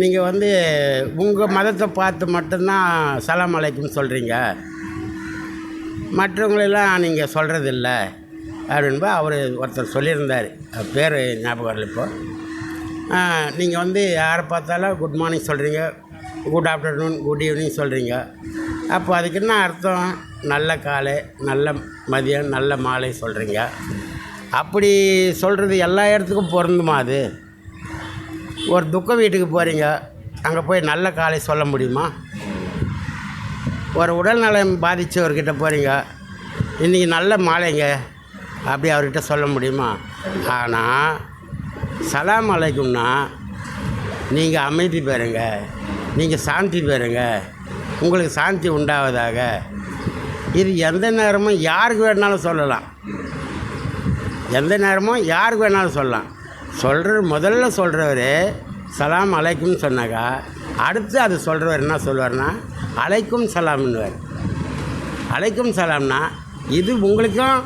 நீங்கள் வந்து உங்கள் மதத்தை பார்த்து மட்டும்தான் சலாம் அலைக்கும் சொல்கிறீங்க மற்றவங்களெல்லாம் நீங்கள் சொல்கிறதில்ல அப்படின்பா அவர் ஒருத்தர் சொல்லியிருந்தார். அவர் பேர் ஞாபகம் வரல இப்போ. நீங்கள் வந்து யாரை பார்த்தாலும் குட் மார்னிங் சொல்கிறீங்க குட் ஆஃப்டர்நூன் குட் ஈவினிங் சொல்கிறீங்க அப்போ அதுக்கு என்ன அர்த்தம்? நல்ல காலை நல்ல மதியம் நல்ல மாலை சொல்கிறீங்க அப்படி சொல்கிறது எல்லா இடத்துக்கும் பொருந்துமா அது? ஒரு துக்க வீட்டுக்கு போகிறீங்க அங்கே போய் நல்ல காலை சொல்ல முடியுமா? ஒரு உடல்நலம் பாதித்தவர்கிட்ட போகிறீங்க இன்றைக்கி நல்ல மாலைங்க அப்படி அவர்கிட்ட சொல்ல முடியுமா? ஆனால் சலாம் அலைக்கும்னா நீங்கள் அமைதி பெறுங்க நீங்கள் சாந்தி பெறுங்க உங்களுக்கு சாந்தி உண்டாவதாக. இது எந்த நேரமும் யாருக்கு வேணாலும் சொல்லலாம். எந்த நேரமும் யாருக்கு வேணாலும் சொல்லலாம். சொல்கிற முதல்ல சொல்கிறவர் சலாம் அலைக்கும் சொன்னாக்கா அடுத்து அது சொல்கிறவர் என்ன சொல்லுவார்னா அலைக்கும் சலாம்னுவார். அலைக்கும் சலாம்னா இது உங்களுக்கும்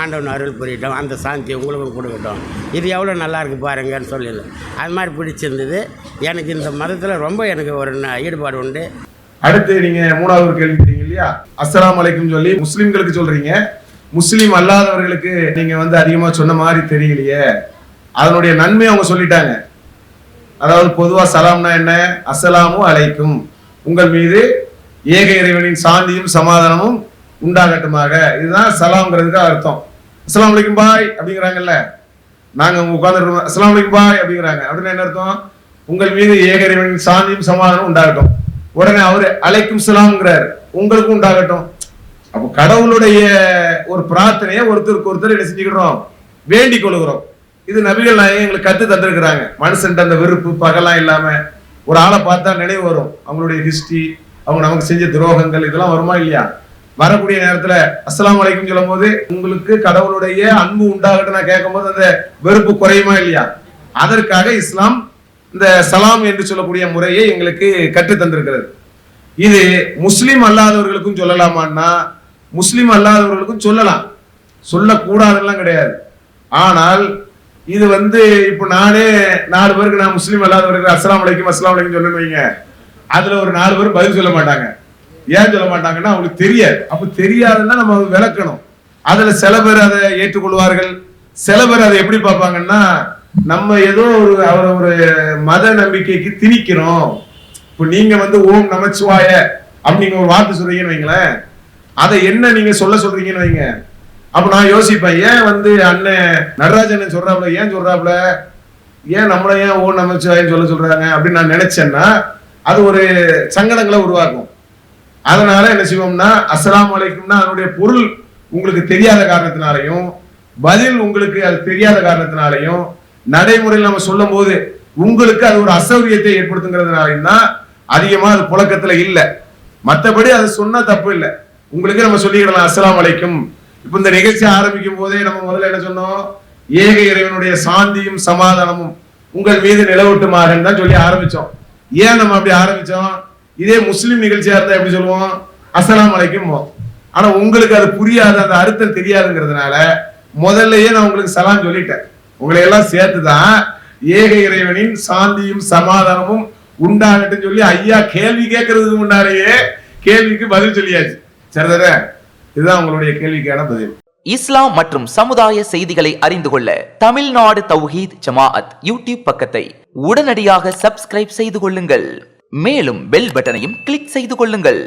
ஆண்டவன் அருள் புரியட்டும் அந்த சாந்தி உங்களுக்கும் கொடுக்கட்டும். இது எவ்வளோ நல்லாயிருக்கு பாருங்கன்னு சொல்லிடலாம் அது மாதிரி பிடிச்சிருந்தது. எனக்கு இந்த மதத்தில் ரொம்ப எனக்கு ஒரு ஈடுபாடு உண்டு. அடுத்து நீங்க மூணாவது கேள்வி கேட்டீங்க இல்லையா? அஸ்லாம் அலைக்கும் சொல்லி முஸ்லிம்களுக்கு சொல்றீங்க. முஸ்லீம் அல்லாதவர்களுக்கு நீங்க வந்து அதிகமா சொன்ன மாதிரி தெரியலையே. அதனுடைய நன்மை அவங்க சொல்லிட்டாங்க. அதாவது பொதுவா சலாம்னா என்ன? அசலாமும் அழைக்கும் உங்கள் மீது ஏக இறைவனின் சாந்தியும் சமாதானமும் உண்டாகட்டுமாக. இதுதான் சலாம்ங்கிறதுக்கு அர்த்தம். அஸ்லாம் வலைக்கும் பாய் அப்படிங்கிறாங்கல்ல. நாங்க உட்காந்துருக்கோம் அஸ்லாம் வலைக்கும் பாய் அப்படிங்கிறாங்க. அப்படின்னு என்ன அர்த்தம்? உங்கள் மீது ஏக இறைவனின் சாந்தியும் சமாதானம் உண்டாகட்டும். உடனே அவரு அழைக்கும் சலாம்ங்கிறார். உங்களுக்கும் உண்டாகட்டும். அப்போ கடவுளுடைய ஒரு பிரார்த்தனையை ஒருத்தருக்கு ஒருத்தர் என்ன செஞ்சுக்கிறோம் வேண்டிக் கொள்கிறோம் இது நபிகள் நாயகம் எங்களுக்கு கற்று தந்திருக்கிறாங்க. மனுஷன் அந்த வெறுப்பு பகலாம் இல்லாம ஒரு ஆளை பார்த்தா நினைவு வரும். அவங்களுடைய ஹிஸ்டரி அவங்க நமக்கு செஞ்ச துரோகங்கள் இதெல்லாம் வருமா இல்லையா? வரக்கூடிய நேரத்துல அஸ்லாம் அலைக்கும் சொல்லும் போது உங்களுக்கு கடவுளுடைய அன்பு உண்டாகட்டும் நான் கேட்கும் போது அந்த வெறுப்பு குறையுமா இல்லையா? அதற்காக இஸ்லாம் இந்த சலாம் என்று சொல்லக்கூடிய முறையை எங்களுக்கு கற்றுத் தந்திருக்கிறது. இது முஸ்லீம் அல்லாதவர்களுக்கும் சொல்லலாமான்னா முஸ்லீம் அல்லாதவர்களுக்கும் சொல்லலாம். சொல்லக்கூடாதுலாம் கிடையாது. ஆனால் இது வந்து இப்போ நானே நாலு பேருக்கு நான் முஸ்லீம் அல்லாதவர்கள் அஸ்லாம் அலைக்கும் அஸ்லாம் அலைக்கும் சொல்லணும் வைங்க. அதுல ஒரு நாலு பேர் பதில் சொல்ல மாட்டாங்க. ஏன் சொல்ல மாட்டாங்கன்னா அவங்களுக்கு தெரியாது. அப்ப தெரியாதுன்னா நம்ம விளக்கணும். அதுல சில பேர் அதை ஏற்றுக்கொள்வார்கள். சில பேர் அதை எப்படி பார்ப்பாங்கன்னா நம்ம ஏதோ ஒரு அவர் ஒரு மத நம்பிக்கைக்கு திணிக்கிறோம். இப்போ நீங்க வந்து ஓம் நமச்சிவாய அப்படிங்கிற ஒரு வார்த்தை சொல்றீங்கன்னு வைங்களேன். அதை என்ன நீங்க சொல்ல சொல்றீங்கன்னு வைங்க. அப்ப நான் யோசிப்பேன் ஏன் வந்து அண்ணன் நடராஜன் சொல்றாப்ல ஏன் சொல்றாப்ல ஏன் நம்மள ஏன் ஓன் நமச்சிவாயன்னு சொல்ல சொல்றாங்க? அப்படின்னு நான் நினைச்சேன்னா அது ஒரு சங்கடங்களை உருவாக்கும். அதனால என்ன செய்வோம்னா அஸ்லாம் அலைக்கும்னா அதனுடைய பொருள் உங்களுக்கு தெரியாத காரணத்தினாலையும் பதில் உங்களுக்கு அது தெரியாத காரணத்தினாலையும் நடைமுறையில் நம்ம சொல்லும் போது உங்களுக்கு அது ஒரு அசௌரியத்தை ஏற்படுத்துங்கிறதுனாலையும் தான் அதிகமா அது புழக்கத்துல இல்லை. மற்றபடி அது சொன்னா தப்பு இல்லை. உங்களுக்கு நம்ம சொல்லிக்கிடலாம் அஸ்லாம் அலைக்கும். இப்ப இந்த நிகழ்ச்சி ஆரம்பிக்கும் போதே நம்ம முதல்ல என்ன சொன்னோம்? ஏக இறைவனுடைய சாந்தியும் சமாதானமும் உங்கள் மீது நிலவட்டுமாக தான் சொல்லி ஆரம்பிச்சோம். ஏன் நம்ம அப்படி ஆரம்பிச்சோம்? இதே முஸ்லீம் நிகழ்ச்சியா இருந்தா எப்படி சொல்லுவோம்? அசலாம் அலைக்கும் ஆனா உங்களுக்கு அது புரியாது அந்த அர்த்தம் தெரியாதுங்கிறதுனால முதல்லயே நான் உங்களுக்கு சலாம் சொல்லிட்டேன். உங்களை எல்லாம் சேர்த்துதான் ஏக இறைவனின் சாந்தியும் சமாதானமும் உண்டாகட்டும் சொல்லி ஐயா கேள்வி கேட்கறதுக்கு முன்னாலேயே கேள்விக்கு பதில் சொல்லியாச்சு. சரிதானே? இதுதான் உங்களுடைய கேள்விக்கான பதில். இஸ்லாம் மற்றும் சமுதாய செய்திகளை அறிந்து கொள்ள தமிழ்நாடு தௌஹீத் ஜமாஅத் யூடியூப் பக்கத்தை உடனடியாக சப்ஸ்கிரைப் செய்து கொள்ளுங்கள். மேலும் பெல் பட்டனையும் கிளிக் செய்து கொள்ளுங்கள்.